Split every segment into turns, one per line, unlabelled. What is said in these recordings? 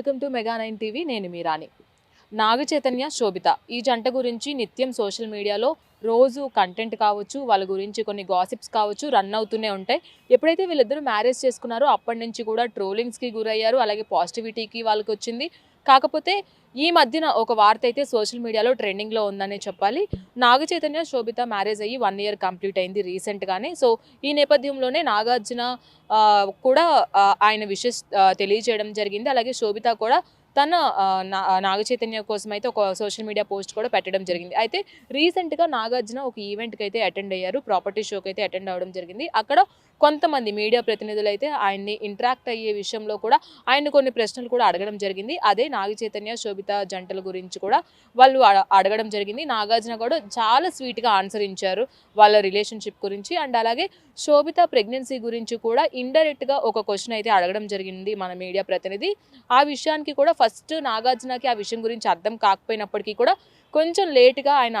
Welcome to Mega nine TV. నేను మీరాని నాగచైతన్య శోభిత. ఈ జంట గురించి నిత్యం సోషల్ మీడియాలో రోజు కంటెంట్ కావచ్చు వాళ్ళ గురించి కొన్ని గాసిప్స్ కావచ్చు రన్ అవుతూనే ఉంటాయి. ఎప్పుడైతే వీళ్ళిద్దరూ మ్యారేజ్ చేసుకున్నారో అప్పటి నుంచి కూడా ట్రోలింగ్స్కి గురయ్యారు. అలాగే పాజిటివిటీకి వాళ్ళకి వచ్చింది కాకపోతే ఈ మధ్యన ఒక వార్త అయితే సోషల్ మీడియాలో ట్రెండింగ్లో ఉందనే చెప్పాలి. నాగ చైతన్య శోభిత మ్యారేజ్ అయ్యి వన్ ఇయర్ కంప్లీట్ అయింది రీసెంట్గానే సో ఈ నేపథ్యంలోనే నాగార్జున కూడా ఆయన విషెస్ తెలియజేయడం జరిగింది. అలాగే శోభిత కూడా తన నా- నాగ చైతన్య కోసం అయితే ఒక సోషల్ మీడియా పోస్ట్ కూడా పెట్టడం జరిగింది. అయితే రీసెంట్గా నాగార్జున ఒక ఈవెంట్కి అయితే అటెండ్ అయ్యారు. ప్రాపర్టీ షోకి అయితే అటెండ్ అవ్వడం జరిగింది. అక్కడ కొంతమంది మీడియా ప్రతినిధులు అయితే ఆయన్ని ఇంటరాక్ట్ అయ్యే విషయంలో కూడా ఆయన కొన్ని ప్రశ్నలు కూడా అడగడం జరిగింది. అదే నాగ చైతన్య శోభిత జంటల గురించి కూడా వాళ్ళు అడగడం జరిగింది. నాగార్జున కూడా చాలా స్వీట్గా ఆన్సర్ ఇచ్చారు వాళ్ళ రిలేషన్షిప్ గురించి. అండ్ అలాగే శోభిత ప్రెగ్నెన్సీ గురించి కూడా ఇండైరెక్ట్గా ఒక క్వశ్చన్ అయితే అడగడం జరిగింది మన మీడియా ప్రతినిధి. ఆ విషయానికి కూడా ఫస్ట్ నాగార్జునకి ఆ విషయం గురించి అర్థం కాకపోయినప్పటికీ కూడా కొంచెం లేట్గా ఆయన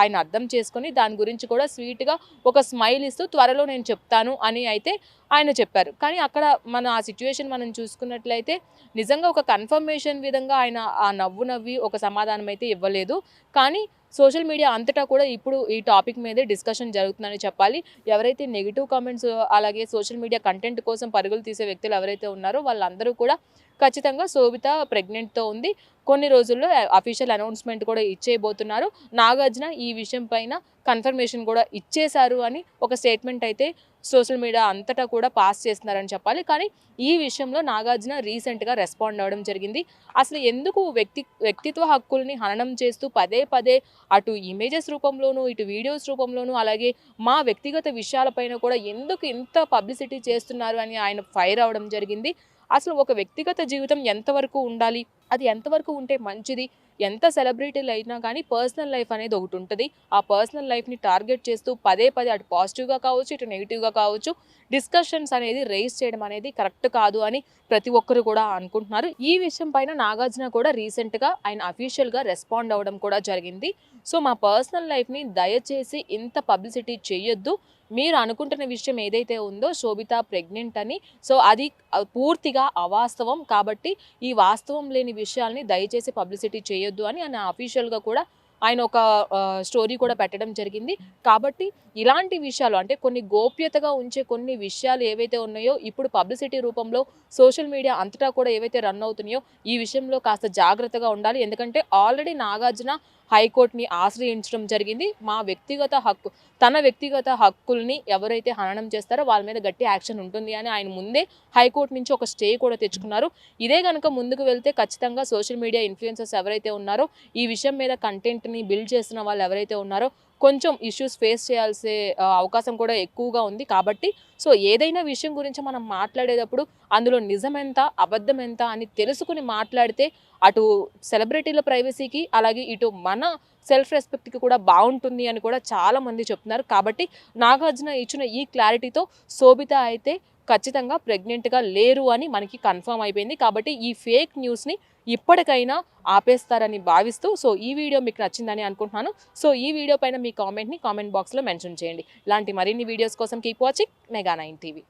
ఆయన అర్థం చేసుకొని దాని గురించి కూడా స్వీట్గా ఒక స్మైల్ ఇస్తూ త్వరలో నేను చెప్తాను అని అయితే ఆయన చెప్పారు. కానీ అక్కడ మన ఆ సిచ్యువేషన్ మనం చూసుకున్నట్లయితే నిజంగా ఒక కన్ఫర్మేషన్ విధంగా ఆయన ఆ నవ్వు నవ్వి ఒక సమాధానం అయితే ఇవ్వలేదు. కానీ సోషల్ మీడియా అంతటా కూడా ఇప్పుడు ఈ టాపిక్ మీదే డిస్కషన్ జరుగుతుందని చెప్పాలి. ఎవరైతే నెగిటివ్ కామెంట్స్ అలాగే సోషల్ మీడియా కంటెంట్ కోసం పరుగులు తీసే వ్యక్తులు ఎవరైతే ఉన్నారో వాళ్ళందరూ కూడా ఖచ్చితంగా శోభిత ప్రెగ్నెంట్తో ఉంది. కొన్ని రోజుల్లో అఫీషియల్ అనౌన్స్మెంట్ కూడా ఇచ్చేయబోతున్నారు. నాగార్జున ఈ విషయం పైన కన్ఫర్మేషన్ కూడా ఇచ్చేశారు అని ఒక స్టేట్మెంట్ అయితే సోషల్ మీడియా అంతటా కూడా పాస్ చేస్తున్నారని చెప్పాలి. కానీ ఈ విషయంలో నాగార్జున రీసెంట్గా రెస్పాండ్ అవ్వడం జరిగింది. అసలు ఎందుకు వ్యక్తి వ్యక్తిత్వ హక్కుల్ని హననం చేస్తూ పదే పదే అటు ఇమేజెస్ రూపంలోనూ ఇటు వీడియోస్ రూపంలోనూ అలాగే మా వ్యక్తిగత విషయాలపైన కూడా ఎందుకు ఇంత పబ్లిసిటీ చేస్తున్నారు అని ఆయన ఫైర్ అవ్వడం జరిగింది. అసలు ఒక వ్యక్తిగత జీవితం ఎంతవరకు ఉండాలి? అది ఎంతవరకు ఉంటే మంచిది? ఎంత సెలబ్రిటీలు అయినా కానీ పర్సనల్ లైఫ్ అనేది ఒకటి ఉంటుంది. ఆ పర్సనల్ లైఫ్ని టార్గెట్ చేస్తూ పదే పదే అటు పాజిటివ్గా కావచ్చు ఇటు నెగిటివ్గా కావచ్చు డిస్కషన్స్ అనేది రేస్ చేయడం అనేది కరెక్ట్ కాదు అని ప్రతి ఒక్కరు కూడా అనుకుంటున్నారు. ఈ విషయం పైన నాగార్జున కూడా రీసెంట్గా ఆయన అఫీషియల్గా రెస్పాండ్ అవ్వడం కూడా జరిగింది. సో మా పర్సనల్ లైఫ్ని దయచేసి ఇంత పబ్లిసిటీ చేయొద్దు. మీరు అనుకుంటున్న విషయం ఏదైతే ఉందో శోభిత ప్రెగ్నెంట్ అని. సో అది పూర్తిగా అవాస్తవం. కాబట్టి ఈ వాస్తవం లేని విషయాల్ని దయచేసి పబ్లిసిటీ చేయొద్దు అని ఆయన అఫీషియల్గా కూడా ఆయన ఒక స్టోరీ కూడా పెట్టడం జరిగింది. కాబట్టి ఇలాంటి విషయాలు అంటే కొన్ని గోప్యతగా ఉంచే కొన్ని విషయాలు ఏవైతే ఉన్నాయో ఇప్పుడు పబ్లిసిటీ రూపంలో సోషల్ మీడియా అంతటా కూడా ఏవైతే రన్ అవుతున్నాయో ఈ విషయంలో కాస్త జాగ్రత్తగా ఉండాలి. ఎందుకంటే ఆల్రెడీ నాగార్జున హైకోర్టుని ఆశ్రయించడం జరిగింది. మా వ్యక్తిగత హక్కు తన వ్యక్తిగత హక్కుల్ని ఎవరైతే హననం చేస్తారో వాళ్ళ మీద గట్టి యాక్షన్ ఉంటుంది అని ఆయన ముందే హైకోర్టు నుంచి ఒక స్టే కూడా తెచ్చుకున్నారు. ఇదే కనుక ముందుకు వెళ్తే ఖచ్చితంగా సోషల్ మీడియా ఇన్ఫ్లుయెన్సర్స్ ఎవరైతే ఉన్నారో ఈ విషయం మీద కంటెంట్ వాటిని బిల్డ్ చేస్తున్న వాళ్ళు ఎవరైతే ఉన్నారో కొంచెం ఇష్యూస్ ఫేస్ చేయాల్సే అవకాశం కూడా ఎక్కువగా ఉంది కాబట్టి సో ఏదైనా విషయం గురించి మనం మాట్లాడేటప్పుడు అందులో నిజం ఎంత అబద్ధం ఎంత అని తెలుసుకుని మాట్లాడితే అటు సెలబ్రిటీల ప్రైవసీకి అలాగే ఇటు మన సెల్ఫ్ రెస్పెక్ట్కి కూడా బాగుంటుంది అని కూడా చాలా మంది చెప్తున్నారు. కాబట్టి నాగార్జున ఇచ్చిన ఈ క్లారిటీతో శోభిత అయితే ఖచ్చితంగా ప్రెగ్నెంట్గా లేరు అని మనకి కన్ఫర్మ్ అయిపోయింది. కాబట్టి ఈ ఫేక్ న్యూస్ని ఇప్పటికైనా ఆపేస్తారని భావిస్తూ సో ఈ వీడియో మీకు నచ్చిందని అనుకుంటున్నాను. సో ఈ వీడియో పైన మీ కామెంట్ని కామెంట్ బాక్స్లో మెన్షన్ చేయండి. ఇలాంటి మరిన్ని వీడియోస్ కోసం keep watching Mega nine TV.